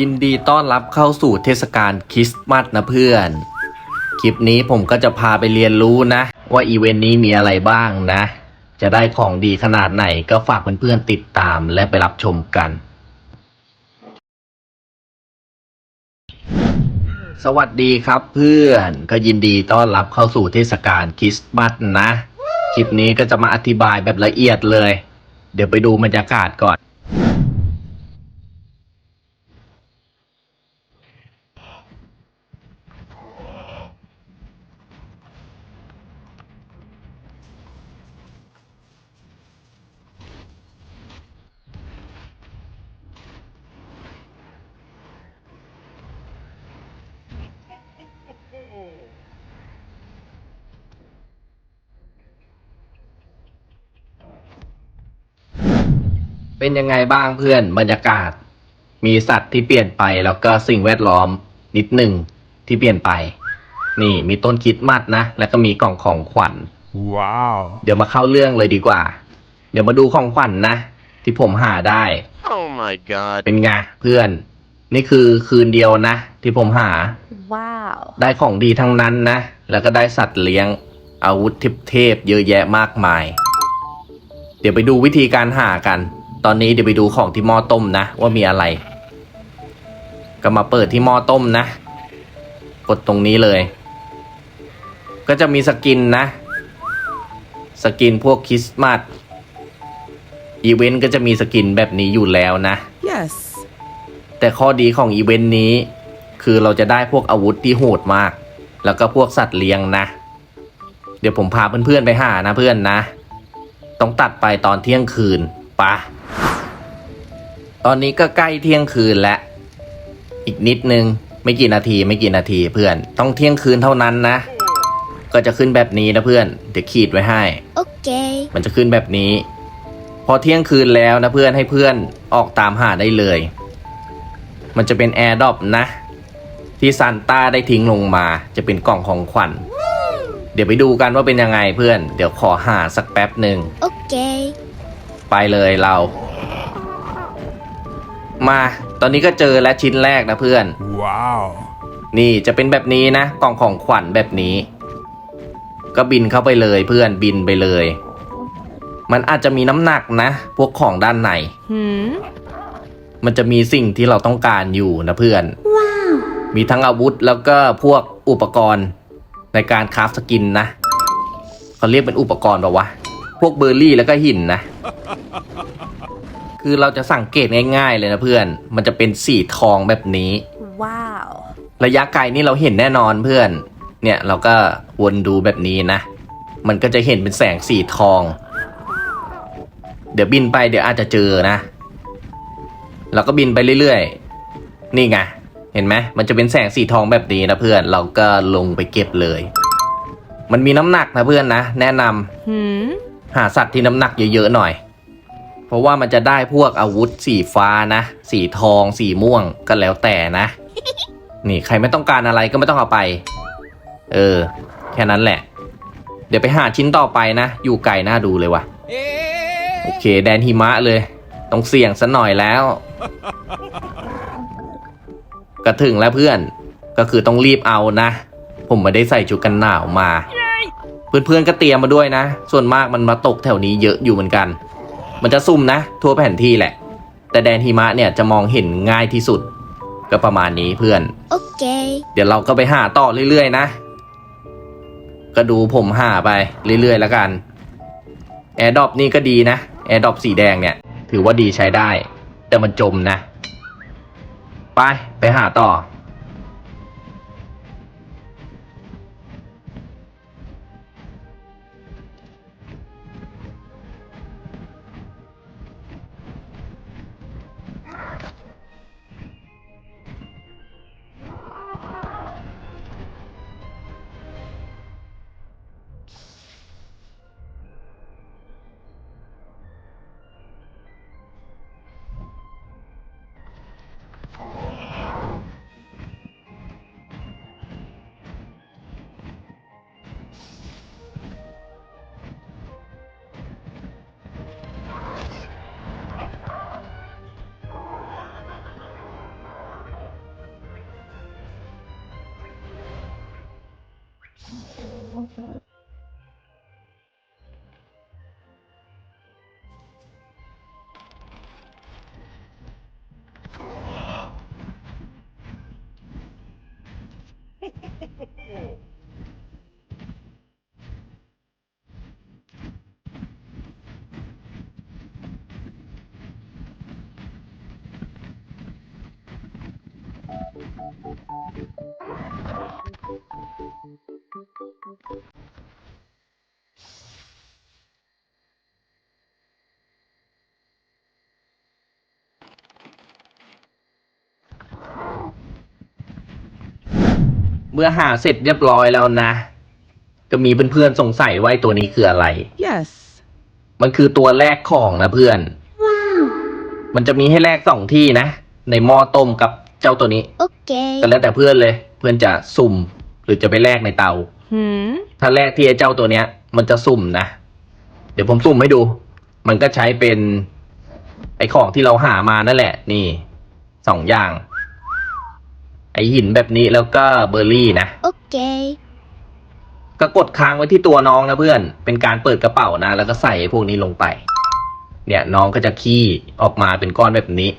ยินดีต้อนรับเข้าสู่เทศกาลคริสต์มาสนะเพื่อน คลิปนี้ผมก็จะพาไปเรียนรู้นะ ว่าอีเวนต์นี้มีอะไรบ้างนะ จะได้ของดีขนาดไหนก็ฝากเพื่อนๆติดตามและไปรับชมกัน สวัสดีครับเพื่อนก็ยินดีต้อนรับเข้าสู่เทศกาลคริสต์มาสนะ คลิปนี้ก็จะมาอธิบายแบบละเอียดเลย เดี๋ยวไปดูบรรยากาศก่อน เป็นยังไงบ้างเพื่อนบรรยากาศ มีสัตว์ที่เปลี่ยนไปแล้วก็สิ่งแวดล้อมนิดหนึ่งที่เปลี่ยนไป นี่มีต้นคริดมัดนะ แล้วก็มีกล่องของขวัญ Wow. เดี๋ยวมาเข้าเรื่องเลยดีกว่า เดี๋ยวมาดูของขวัญนะ ที่ผมหาได้ Oh my god. เป็นไงเพื่อน นี่คือคืนเดียวนะ ที่ผมหา Wow. ได้ของดีทั้งนั้นนะ แล้วก็ได้สัตว์เลี้ยง อาวุธเทพๆเยอะแยะมากมาย เดี๋ยวไปดูวิธีการหากัน ตอนนี้เดี๋ยวไปดูของที่หม้อต้มนะ ว่ามีอะไร ก็มาเปิดที่หม้อต้มนะ กดตรงนี้เลย ก็จะมีสกินนะ สกินพวกคริสต์มาสอีเวนต์ก็จะมีสกินแบบนี้อยู่แล้วนะ Yes. แต่ข้อดีของอีเวนต์นี้ คือเราจะได้พวกอาวุธที่โหดมาก แล้วก็พวกสัตว์เลี้ยงนะ เดี๋ยวผมพาเพื่อนๆไปหานะเพื่อนนะ ต้องตัดไปตอนเที่ยงคืนปะ ตอนนี้ก็ใกล้เที่ยงคืนแล้ว อีกนิดนึง ไม่กี่นาทีไม่กี่นาทีเพื่อน ต้องเที่ยงคืนเท่านั้นนะ ก็จะขึ้นแบบนี้นะเพื่อน เดี๋ยวขีดไว้ให้ Okay. มันจะขึ้นแบบนี้ พอเที่ยงคืนแล้วนะเพื่อนให้เพื่อนออกตามหาได้เลย มันจะเป็นแอร์ดรอปนะ ที่ซานต้าได้ทิ้งลงมา จะเป็นกล่องของขวัญ เดี๋ยวไปดูกันว่าเป็นยังไงเพื่อน เดี๋ยวขอหาสักแป๊บหนึ่ง Okay. ไปเลยเรา มาตอนนี้ก็เจอและชิ้นแรกนะเพื่อน Wow. นี่จะเป็นแบบนี้นะ กล่องของขวัญแบบนี้ ก็บินเข้าไปเลยเพื่อนบินไปเลย มันอาจจะมีน้ำหนักนะ พวกของด้านใน Hmm. มันจะมีสิ่งที่เราต้องการอยู่นะเพื่อนมีทั้งอาวุธแล้วก็พวกอุปกรณ์ในการคราฟสกินนะเขาเรียกเป็นอุปกรณ์แบบวะ พวกเบอร์รี่แล้วก็หินนะ คือเราจะสังเกตง่ายๆเลยนะเพื่อน มันจะเป็นสีทองแบบนี้ Wow. ระยะไกลนี่เราเห็นแน่นอนเพื่อน เนี่ยเราก็วนดูแบบนี้นะ มันก็จะเห็นเป็นแสงสีทอง เดี๋ยวบินไปเดี๋ยวอาจจะเจอนะ เราก็บินไปเรื่อยๆ นี่ไง เห็นไหม มันจะเป็นแสงสีทองแบบนี้นะเพื่อน เราก็ลงไปเก็บเลย มันมีน้ำหนักนะเพื่อนนะ แนะนำ Hmm. หาสัตว์ที่น้ำหนักเยอะๆหน่อย เพราะว่ามันจะได้พวกอาวุธสีฟ้านะ สีทอง สีม่วงก็แล้วแต่นะ นี่ใครไม่ต้องการอะไรก็ไม่ต้องเอาไป เออ แค่นั้นแหละ เดี๋ยวไปหาชิ้นต่อไปนะ อยู่ไกลน่าดูเลยว่ะ โอเค แดนหิมะเลย ต้องเสี่ยงซะหน่อยแล้ว ก็ถึงแล้วเพื่อน ก็คือต้องรีบเอานะ ผมไม่ได้ใส่ชุดกันหนาวมา เพื่อนๆก็เตรียมมาด้วยนะ ส่วนมากมันมาตกแถวนี้เยอะอยู่เหมือนกัน มันจะซุ่มนะ ทั่วแผนที่แหละ แต่แดนหิมะเนี่ยจะมองเห็นง่ายที่สุด ก็ประมาณนี้เพื่อน Okay. เดี๋ยวเราก็ไปหาต่อเรื่อยๆ นะ ก็ดูผมหาไปเรื่อยๆ แล้วกันแอร์ดรอปนี่ก็ดีนะแอร์ดรอปสีแดงเนี่ย ถือว่าดีใช้ได้ แต่มันจมนะ ไป ไปหาต่อ เมื่อหาเสร็จเรียบร้อยแล้วนะก็มีเพื่อนๆสงสัยว่าไอ้ตัวนี้คืออะไร Yes. มันคือตัวแรกของนะเพื่อน มันจะมีให้แลกสองที่นะ ในหม้อต้มกับ เจ้าตัวนี้ Okay. ก็แล้วแต่เพื่อนเลย เพื่อนจะสุ่ม หรือจะไปแลกในเตา Hmm. ถ้าแรกที่ไอ้เจ้าตัวเนี้ย มันจะสุ่มนะ เดี๋ยวผมสุ่มให้ดู มันก็ใช้เป็น ไอ้ของที่เราหามานั่นแหละ นี่สองอย่าง ไอ้หินแบบนี้แล้วก็เบอร์รี่นะ Okay. ก็กดค้างไว้ที่ตัวน้องนะเพื่อน เป็นการเปิดกระเป๋านะ แล้วก็ใส่ไอ้พวกนี้ลงไป เนี่ยน้องก็จะขี้ออกมาเป็นก้อนแบบนี้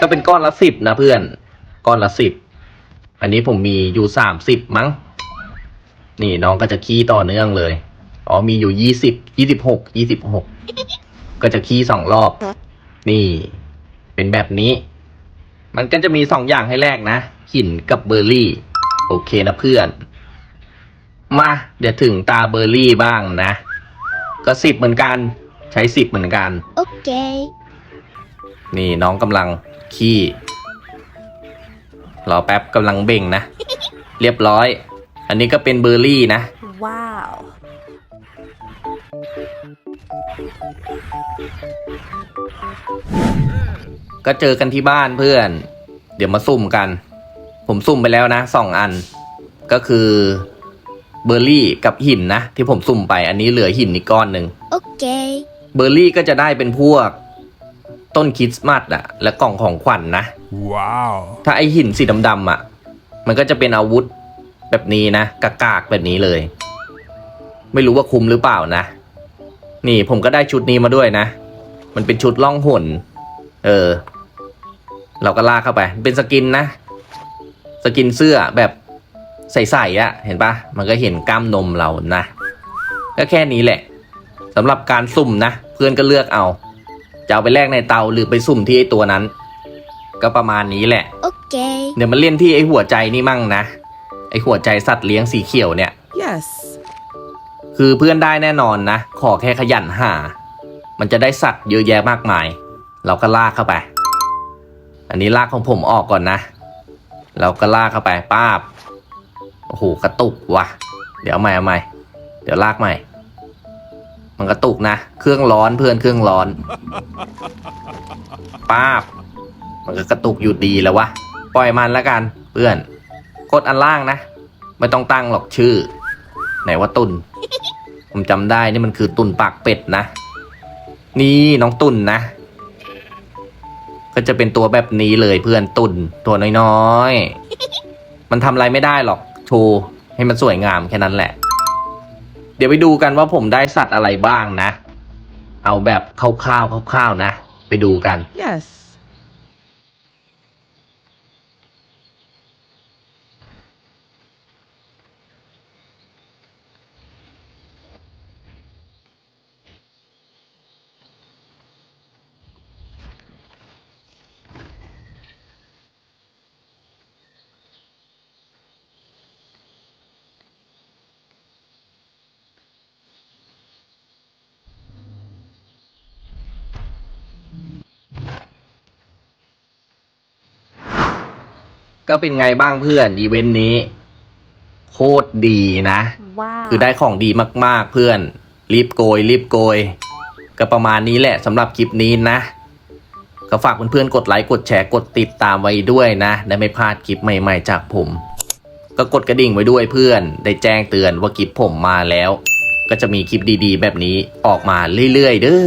ก็เป็นก้อนละสิบนะเพื่อน ก้อนละสิบ อันนี้ผมมีอยู่สามสิบมั้ง นี่น้องก็จะขี้ต่อเนื่องเลย อ๋อมีอยู่ยี่สิบยี่สิบหกยี่สิบหกก็จะขี้สองรอบ นี่ เป็นแบบนี้ มันก็จะมีสองอย่างให้แลกนะ หินกับเบอร์รี่ โอเคนะเพื่อน มา เดี๋ยวถึงตาเบอร์รี่บ้างนะ ก็สิบเหมือนกัน ใช้สิบเหมือนกัน Okay. นี่น้องกำลัง ขี้รอแป๊บกำลังเบ่งนะ เรียบร้อย อันนี้ก็เป็นเบอร์รี่นะ Wow. ก็เจอกันที่บ้านเพื่อน เดี๋ยวมาซุ่มกัน ผมซุ่มไปแล้วนะสองอัน ก็คือเบอร์รี่กับหินนะ ที่ผมซุ่มไปอันนี้เหลือหินอีกก้อนหนึ่ง Okay. เบอร์รี่ก็จะได้เป็นพวก ต้นคริสต์มาสอะและกล่องของขวัญนนะ Wow. ถ้าไอหินสีดำๆอะมันก็จะเป็นอาวุธแบบนี้นะกากากๆแบบนี้เลย ไม่รู้ว่าคุ้มหรือเปล่านะ นี่ผมก็ได้ชุดนี้มาด้วยนะ มันเป็นชุดล่องหนเออ เราก็ลากเข้าไป เป็นสกินนะ สกินเสื้อแบบใสๆอะ่ะเห็นปะมันก็เห็นกล้ามนมเรานะ ก็แค่นี้แหละสำหรับการสุ่มนะ เพื่อนก็เลือกเอา จะเอาไปแลกในเตาหรือไปสุ่มที่ไอตัวนั้น ก็ประมาณนี้แหละ Okay. เดี๋ยวมาเล่นที่ไอหัวใจนี่มั่งนะ ไอหัวใจสัตว์เลี้ยงสีเขียวเนี่ย Yes. คือเพื่อนได้แน่นอนนะ ขอแค่ขยันหา มันจะได้สัตว์เยอะแยะมากมาย เราก็ลากเข้าไป อันนี้ลากของผมออกก่อนนะ เราก็ลากเข้าไปป้าบ โอ้โห กระตุกว่ะ เดี๋ยวเอาใหม่เอาใหม่ เดี๋ยวลากใหม่ มันกระตุกนะ เครื่องร้อนเพื่อนเครื่องร้อนป้าบ มันก็กระตุกอยู่ดีแล้ววะ ปล่อยมันแล้วกัน เพื่อน กดอันล่างนะ ไม่ต้องตั้งหรอกชื่อ ไหนว่าตุน ผมจำได้นี่มันคือตุนปากเป็ดนะ นี่น้องตุนนะ ก็จะเป็นตัวแบบนี้เลยเพื่อนตุนตัวน้อยๆ มันทำอะไรไม่ได้หรอก โชว์ให้มันสวยงามแค่นั้นแหละ เดี๋ยวไปดูกันว่าผมได้สัตว์อะไรบ้างนะ เอาแบบคร่าวๆคร่าวๆนะ ไปดูกัน Yes. ก็เป็นไงบ้างเพื่อนอีเวนต์นี้ โคตรดีนะ Wow. คือได้ของดีมากๆเพื่อน รีบโกย รีบโกย ก็ประมาณนี้แหละสำหรับคลิปนี้นะ ก็ฝากเพื่อนๆกดไลค์กดแชร์กดติดตามไว้ด้วยนะ ได้ไม่พลาดคลิปใหม่ ๆ จากผม ก็กดกระดิ่งไว้ด้วยเพื่อน ได้แจ้งเตือนว่าคลิปผมมาแล้ว ก็จะมีคลิปดีๆ แบบนี้ออกมาเรื่อยๆเด้อ